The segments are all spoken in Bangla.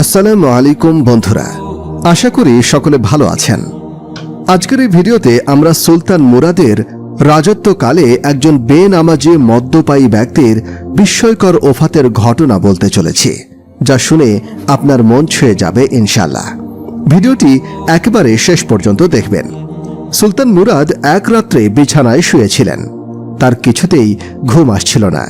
আসসালামু আলাইকুম, বন্ধুরা। আশা করি সকলে ভালো আছেন। আজকের এই ভিডিওতে আমরা সুলতান মুরাদের রাজত্বকালে একজন বেনামাজি মদ্যপায়ী ব্যক্তির বিস্ময়কর ওফাতের ঘটনা বলতে চলেছি, যা শুনে আপনার মন ছুঁয়ে যাবে ইনশাল্লাহ ভিডিওটি একেবারে শেষ পর্যন্ত দেখবেন। সুলতান মুরাদ এক রাত্রে বিছানায় শুয়েছিলেন। তার কিছুতেই ঘুম আসছিল না।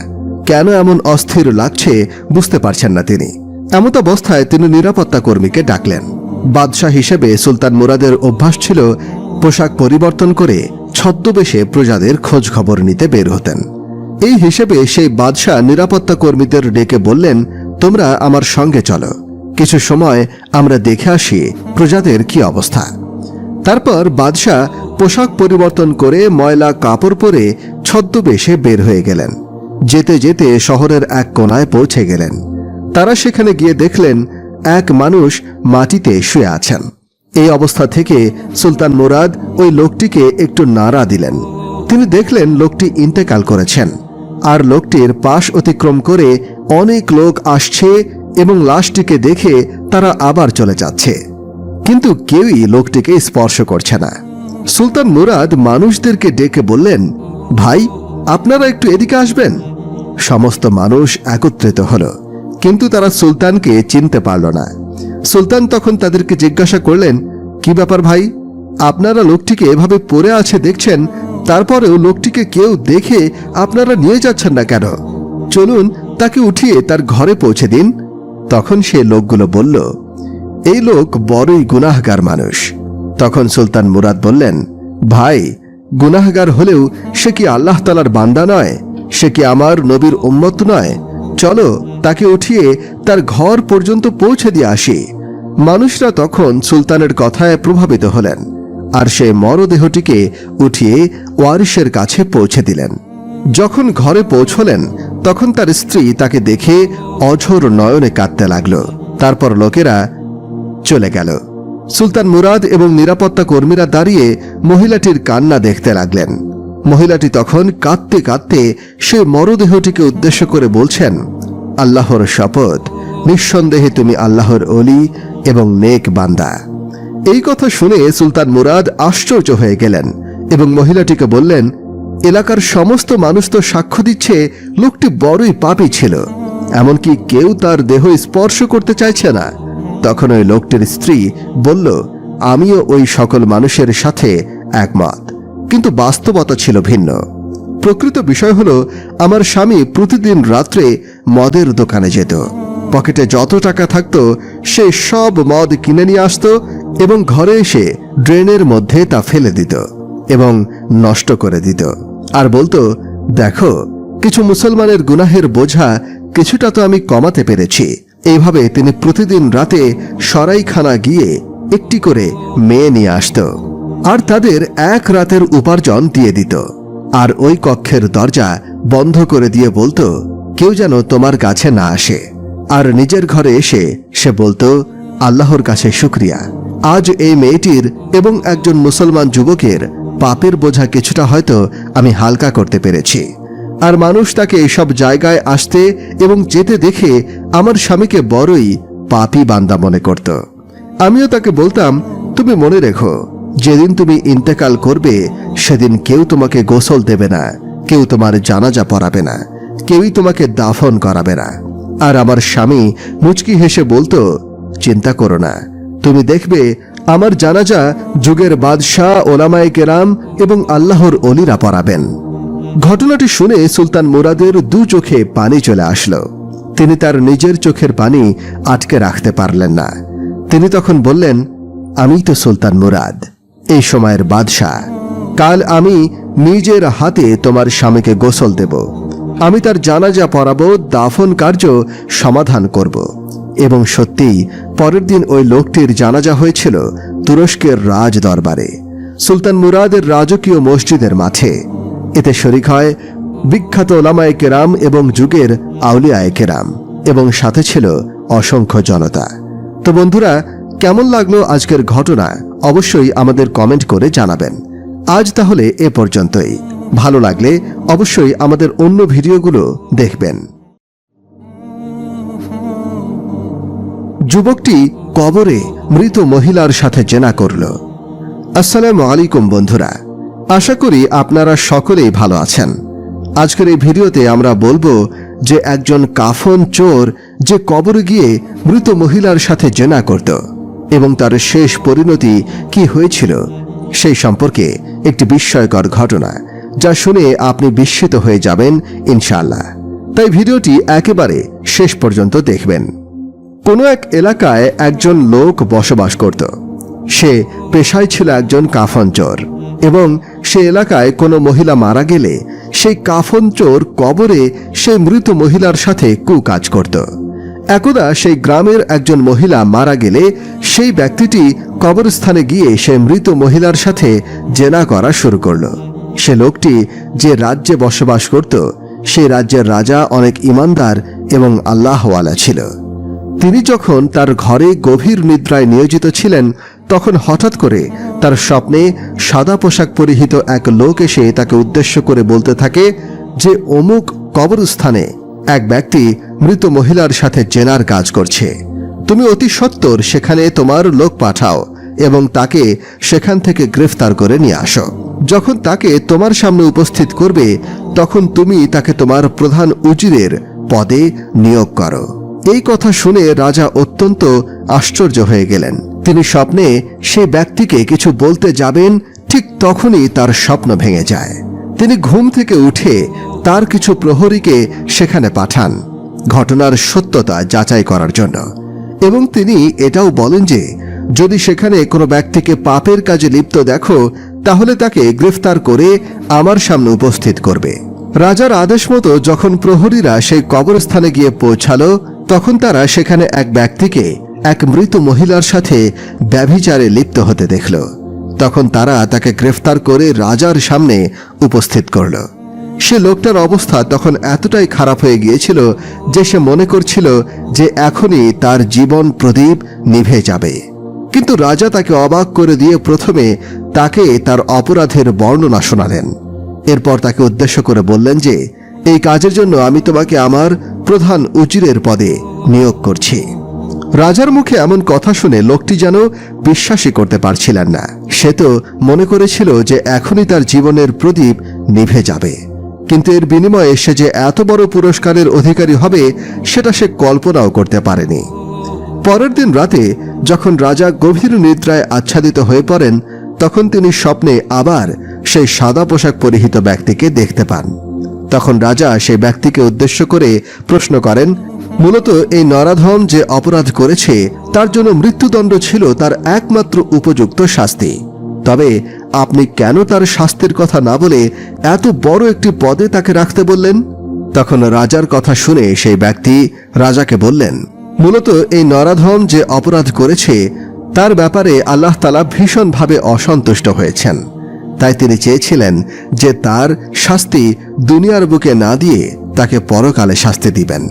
কেন এমন অস্থির লাগছে বুঝতে পারছেন না তিনি। এমত অবস্থায় তিনি নিরাপত্তা কর্মীকে ডাকলেন। বাদশাহ হিসেবে সুলতান মুরাদের অভ্যাস ছিল পোশাক পরিবর্তন করে ছদ্মবেশে প্রজাদের খোঁজ খবর নিতে বের হতেন। এই হিসেবে সেই বাদশাহ নিরাপত্তা কর্মীদের ডেকে বললেন, তোমরা আমার সঙ্গে চলো। কিছু সময় আমরা দেখে আসি প্রজাদের কি অবস্থা। তারপর বাদশাহ পোশাক পরিবর্তন করে ময়লা কাপড় পরে ছদ্মবেশে বের হয়ে গেলেন। যেতে যেতে শহরের এক কোনায় পৌঁছে গেলেন। তারা সেখানে গিয়ে দেখলেন এক মানুষ মাটিতে শুয়ে আছেন। এই অবস্থা থেকে সুলতান মুরাদ ওই লোকটিকে একটু নাড়া দিলেন। তিনি দেখলেন লোকটি ইন্তেকাল করেছেন আর লোকটির পাশ অতিক্রম করে অনেক লোক আসছে এবং লাশটিকে দেখে তারা আবার চলে যাচ্ছে। কিন্তু কেউই লোকটিকে স্পর্শ করছে না। সুলতান মুরাদ মানুষদেরকে ডেকে বললেন, ভাই, আপনারা একটু এদিকে আসবেন? সমস্ত মানুষ একত্রিত হলো। কিন্তু তারা সুলতানকে চিনতে পারল না। সুলতান তখন তাদেরকে জিজ্ঞাসা করলেন, কি ব্যাপার ভাই? আপনারা লোকটিকে এভাবে পড়ে আছে দেখছেন, তারপরেও লোকটিকে কেউ দেখে আপনারা নিয়ে যাচ্ছেন না কেন? চলুন তাকে উঠিয়ে তার ঘরে পৌঁছে দিন। তখন সে লোকগুলো বলল, এই লোক বড়ই গুনাহগার মানুষ। তখন সুলতান মুরাদ বললেন, ভাই, গুনাহগার হলেও সে কি আল্লাহ তালার বান্দা নয়? সে কি আমার নবীর উম্মত নয়? চলো, তাকে উঠিয়ে তার ঘর পর্যন্ত পৌঁছে দিয়ে আসি। মানুষরা তখন সুলতানের কথায় প্রভাবিত হলেন, আর সে মরদেহটিকে উঠিয়ে ওয়ারিসের কাছে পৌঁছে দিলেন। যখন ঘরে পৌঁছলেন, তখন তার স্ত্রী তাকে দেখে অঝোর নয়নে কাঁদতে লাগল। তারপর লোকেরা চলে গেল। সুলতান মুরাদ এবং নিরাপত্তা কর্মীরা দাঁড়িয়ে মহিলাটির কান্না দেখতে লাগলেন। মহিলাটি তখন কাঁদতে কাঁদতে সে মরদেহটিকে উদ্দেশ্য করে বলছেন, আল্লাহর শপথ, নিঃসন্দেহে তুমি আল্লাহর অলি এবং নেক বান্দা। এই কথা শুনে সুলতান মুরাদ আশ্চর্য হয়ে গেলেন এবং মহিলাটিকে বললেন, এলাকার সমস্ত মানুষ তো সাক্ষ্য দিচ্ছে, লোকটি বড়ই পাপী ছিল। এমনকি কেউ তার দেহ স্পর্শ করতে চাইছে না। তখন ওই লোকটির স্ত্রী বলল, আমিও ওই সকল মানুষের সাথে একমত। কিন্তু বাস্তবতা ছিল ভিন্ন। প্রকৃত বিষয় হলো, আমার স্বামী প্রতিদিন রাত্রে মদের দোকানে যেত। পকেটে যত টাকা থাকত, সে সব মদ কিনে নিয়ে আসত এবং ঘরে এসে ড্রেনের মধ্যে তা ফেলে দিত এবং নষ্ট করে দিত। আর বলতো, দেখো, কিছু মুসলমানের গুনাহের বোঝা কিছুটা তো আমি কমাতে পেরেছি। এইভাবে তিনি প্রতিদিন রাতে সরাইখানা গিয়ে একটি করে মেয়ে নিয়ে আসত। আর তাদের এক রাতের উপার্জন দিয়ে দিত। আর ওই কক্ষের দরজা বন্ধ করে দিয়ে বলতো, কেউ যেন তোমার কাছে না আসে। আর নিজের ঘরে এসে সে বলতো, আল্লাহর কাছে শুক্রিয়া। আজ এই মেয়েটির এবং একজন মুসলমান যুবকের পাপের বোঝা কিছুটা হয়তো আমি হালকা করতে পেরেছি। আর মানুষ তাকে এইসব জায়গায় আসতে এবং যেতে দেখে আমার স্বামীকে বড়ই পাপি বান্দা মনে করত। আমিও তাকে বলতাম, তুমি মনে রেখো যেদিন তুমি ইন্তেকাল করবে, সেদিন কেউ তোমাকে গোসল দেবে না, কেউ তোমার জানাজা পড়াবে না, কেউই তোমাকে দাফন করাবে না। আর আমার স্বামী মুচকি হেসে বলতো, চিন্তা করো না, তুমি দেখবে আমার জানাজা যুগের বাদশাহ ওলামায়ে কেরাম এবং আল্লাহর অলিরা পড়াবেন। ঘটনাটি শুনে সুলতান মুরাদের দু চোখে পানি চলে আসলো। তিনি তার নিজের চোখের পানি আটকে রাখতে পারলেন না। তিনি তখন বললেন আমি তো সুলতান মুরাদ। এই সময়ের বাদশাহ। কাল আমি নিজের হাতে তোমার স্বামীকে গোসল দেব। আমি তার জানাজা পড়াবো, দাফন কার্য সমাধান করব। এবং সত্যিই পরের দিন ওই লোকটির জানাজা হয়েছিল তুরস্কের রাজ দরবারে সুলতান মুরাদের রাজকীয় মসজিদের মাঠে। এতে শরিক হয় বিখ্যাত ওলামায়ে কেরাম এবং যুগের আউলিয়ায়ে কেরাম এবং সাথে ছিল অসংখ্য জনতা। তো বন্ধুরা কেমন লাগল আজকের ঘটনা অবশ্যই আমাদের কমেন্ট করে জানাবেন। আজ তাহলে এ পর্যন্তই। ভালো লাগলে অবশ্যই আমাদের অন্য ভিডিওগুলো দেখবেন। যুবকটি কবরে মৃত মহিলার সাথে জেনা করল। আসসালামু আলাইকুম বন্ধুরা। আশা করি আপনারা সকলেই ভালো আছেন। আজকের এই ভিডিওতে আমরা বলব যে একজন কাফন চোর যে কবরে গিয়ে মৃত মহিলার সাথে জেনা করত। এবং তার শেষ পরিণতি কি হয়েছিল সেই সম্পর্কে একটি বিস্ময়কর ঘটনা, যা শুনে আপনি বিস্মিত হয়ে যাবেন ইনশাল্লাহ তাই ভিডিওটি একেবারে শেষ পর্যন্ত দেখবেন। কোনো এক এলাকায় একজন লোক বসবাস করত। সে পেশায় ছিল একজন কাফন চোর এবং সে এলাকায় কোনো মহিলা মারা গেলে সেই কাফন চোর কবরে সেই মৃত মহিলার সাথে কুকাজ করত। একদা সেই গ্রামের একজন মহিলা মারা গেলে সেই ব্যক্তিটি কবরস্থানে গিয়ে সে মৃত মহিলার সাথে জেনা করা শুরু করল। সে লোকটি যে রাজ্যে বসবাস করত, সেই রাজ্যের রাজা অনেক ইমানদার এবং আল্লাহওয়ালা ছিল। তিনি যখন তার ঘরে গভীর নিদ্রায় নিয়োজিত ছিলেন, তখন হঠাৎ করে তার স্বপ্নে সাদা পোশাক পরিহিত এক লোক এসে তাকে উদ্দেশ্য করে বলতে থাকে যে, অমুক কবরস্থানে এক ব্যক্তি মৃত মহিলার সাথে জেনার কাজ করছে। তুমি অতি সত্বর সেখানে তোমার লোক পাঠাও এবং তাকে সেখান থেকে গ্রেফতার করে নিয়ে আসো। যখন তাকে তোমার সামনে উপস্থিত করবে, তখন তুমি তাকে তোমার প্রধান উজিরের পদে নিয়োগ করো। এই কথা শুনে রাজা অত্যন্ত আশ্চর্য হয়ে গেলেন। তিনি স্বপ্নে সে ব্যক্তিকে কিছু বলতে যাবেন, ঠিক তখনই তার স্বপ্ন ভেঙে যায়। তিনি ঘুম থেকে উঠে তার কিছু প্রহরীকে সেখানে পাঠান ঘটনার সত্যতা যাচাই করার জন্য। এবং তিনি এটাও বলেন যে, যদি সেখানে কোনো ব্যক্তিকে পাপের কাজে লিপ্ত দেখো, তাহলে তাকে গ্রেফতার করে আমার সামনে উপস্থিত করবে। রাজার আদেশ মতো যখন প্রহরীরা সেই কবরস্থানে গিয়ে পৌঁছালো, তখন তারা সেখানে এক ব্যক্তিকে, এক মৃত মহিলার সাথে ব্যভিচারে লিপ্ত হতে দেখল। তখন তারা তাকে গ্রেফতার করে রাজার সামনে উপস্থিত করল। সে লোকটার অবস্থা তখন এতটাই খারাপ হয়ে গিয়েছিল যে সে মনে করছিল যে এখনই তার জীবন প্রদীপ নিভে যাবে। কিন্তু রাজা তাকে অবাক করে দিয়ে প্রথমে তাকে তার অপরাধের বর্ণনা শোনালেন। এরপর তাকে উদ্দেশ্য করে বললেন যে, এই কাজের জন্য আমি তোমাকে আমার প্রধান উজিরের পদে নিয়োগ করছি। রাজার মুখে এমন কথা শুনে লোকটি যেন বিশ্বাসই করতে পারছিলেন না। সে তো মনে করেছিল যে এখনই তার জীবনের প্রদীপ নিভে যাবে। কিন্তু এর বিনিময়ে সে যে এত বড় পুরস্কারের অধিকারী হবে, সেটা সে কল্পনাও করতে পারেনি। পরের দিন রাতে, যখন রাজা গভীর নিদ্রায় আচ্ছাদিত হয়ে পড়েন, তখন তিনি স্বপ্নে আবার সেই সাদা পোশাক পরিহিত ব্যক্তিকে দেখতে পান। তখন রাজা সেই ব্যক্তিকে উদ্দেশ্য করে প্রশ্ন করেন, মূলত এই নরাধম যে অপরাধ করেছে, তার জন্য মৃত্যুদণ্ড ছিল তার একমাত্র উপযুক্ত শাস্তি। তবে আপনি কেন তার শাস্তির কথা না বলে এত বড় একটি পদে তাকে রাখতে বললেন? তখন রাজার কথা শুনে সেই ব্যক্তি রাজাকে বললেন, মূলত এই নরাধম যে অপরাধ করেছে, তার ব্যাপারে আল্লাহ তালা ভীষণভাবে অসন্তুষ্ট হয়েছেন। তাই তিনি চেয়েছিলেন যে তার শাস্তি দুনিয়ার বুকে না দিয়ে তাকে পরকালে শাস্তি দিবেন।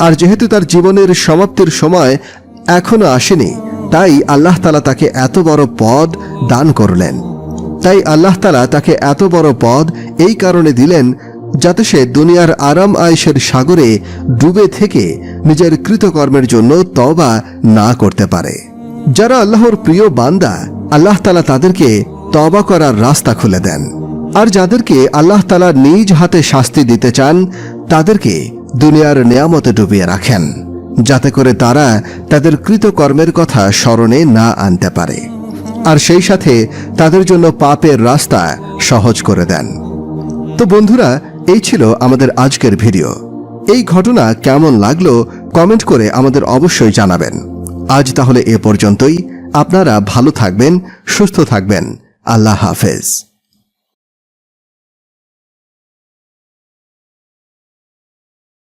আর যেহেতু তার জীবনের সমাপ্তির সময় এখনও আসেনি, তাই আল্লাহ তালা তাকে এত বড় পদ দান করলেন। তাই আল্লাহ তালা তাকে এত বড় পদ এই কারণে দিলেন যাতে সে দুনিয়ার আরাম আয়েশের সাগরে ডুবে থেকে নিজের কৃতকর্মের জন্য তবা না করতে পারে। যারা আল্লাহর প্রিয় বান্দা, আল্লাহ তালা তাদেরকে তবা করার রাস্তা খুলে দেন। আর যাদেরকে আল্লাহ তালা নিজ হাতে শাস্তি দিতে চান, তাদেরকে দুনিয়ার নেয়ামতে ডুবিয়ে রাখেন, যাতে করে তারা তাদের কৃতকর্মের কথা স্মরণে না আনতে পারে। আর সেই সাথে তাদের জন্য পাপের রাস্তা সহজ করে দেন। তো বন্ধুরা, এই ছিল আমাদের আজকের ভিডিও। এই ঘটনা কেমন লাগল কমেন্ট করে আমাদের অবশ্যই জানাবেন। আজ তাহলে এ পর্যন্তই। আপনারা ভালো থাকবেন, সুস্থ থাকবেন। আল্লাহ হাফেজ।